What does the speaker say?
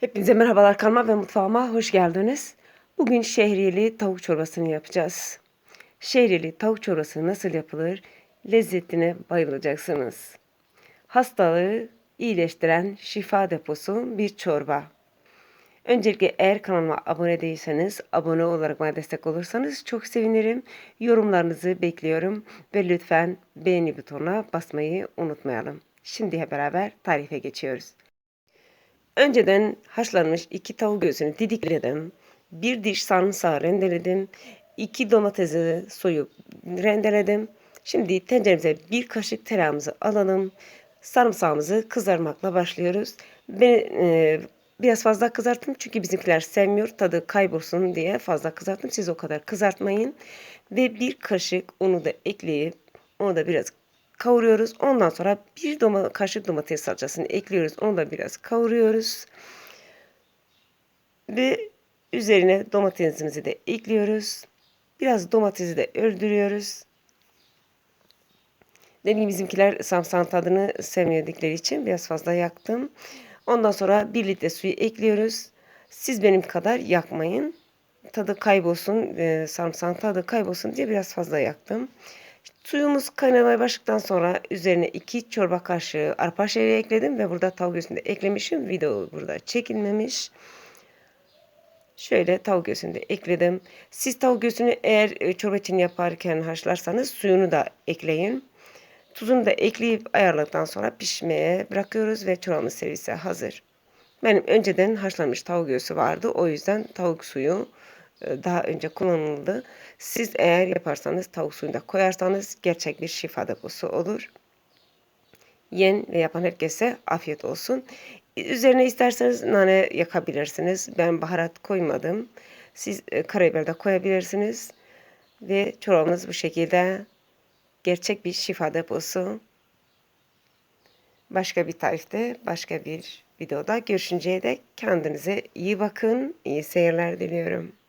Hepinize merhabalar kanalıma ve mutfağıma hoş geldiniz. Bugün şehriyeli tavuk çorbasını yapacağız. Şehriyeli tavuk çorbası nasıl yapılır? Lezzetine bayılacaksınız. Hastalığı iyileştiren şifa deposu bir çorba. Öncelikle eğer kanalıma abone değilseniz, abone olarak bana destek olursanız çok sevinirim. Yorumlarınızı bekliyorum ve lütfen beğeni butonuna basmayı unutmayalım. Şimdi hep beraber tarife geçiyoruz. Önceden haşlanmış iki tavuk göğsünü didikledim. Bir diş sarımsağı rendeledim. iki domatesi soyup rendeledim. Şimdi tenceremize bir kaşık tereyağımızı alalım. Sarımsağımızı kızarmakla başlıyoruz. Ben e, biraz fazla kızarttım çünkü bizimkiler sevmiyor. Tadı kaybolsun diye fazla kızarttım. Siz o kadar kızartmayın. Ve bir kaşık unu da ekleyip onu da biraz kavuruyoruz. Ondan sonra bir doma, kaşık domates salçasını ekliyoruz. Onu da biraz kavuruyoruz. Ve üzerine domatesimizi de ekliyoruz. Biraz domatesi de öldürüyoruz. Dediğim bizimkiler samsan tadını sevmedikleri için biraz fazla yaktım. Ondan sonra 1 litre suyu ekliyoruz. Siz benim kadar yakmayın. Tadı kaybolsun, e, sarımsağın tadı kaybolsun diye biraz fazla yaktım. Suyumuz kaynamaya başladıktan sonra üzerine 2 çorba kaşığı arpa şehriye ekledim ve burada tavuk göğsünü de eklemişim. Video burada çekilmemiş. Şöyle tavuk göğsünü de ekledim. Siz tavuk göğsünü eğer e, çorba için yaparken haşlarsanız suyunu da ekleyin. Tuzunu da ekleyip ayarladıktan sonra pişmeye bırakıyoruz ve çorbamız servise hazır. Benim önceden haşlanmış tavuk göğsü vardı. O yüzden tavuk suyu daha önce kullanıldı. Siz eğer yaparsanız tavuk suyunu da koyarsanız gerçek bir şifa deposu olur. Yen ve yapan herkese afiyet olsun. Üzerine isterseniz nane yakabilirsiniz. Ben baharat koymadım. Siz e, karabiber de koyabilirsiniz. Ve çorbamız bu şekilde gerçek bir şifa deposu. Başka bir tarifte, başka bir videoda görüşünceye dek kendinize iyi bakın. İyi seyirler diliyorum.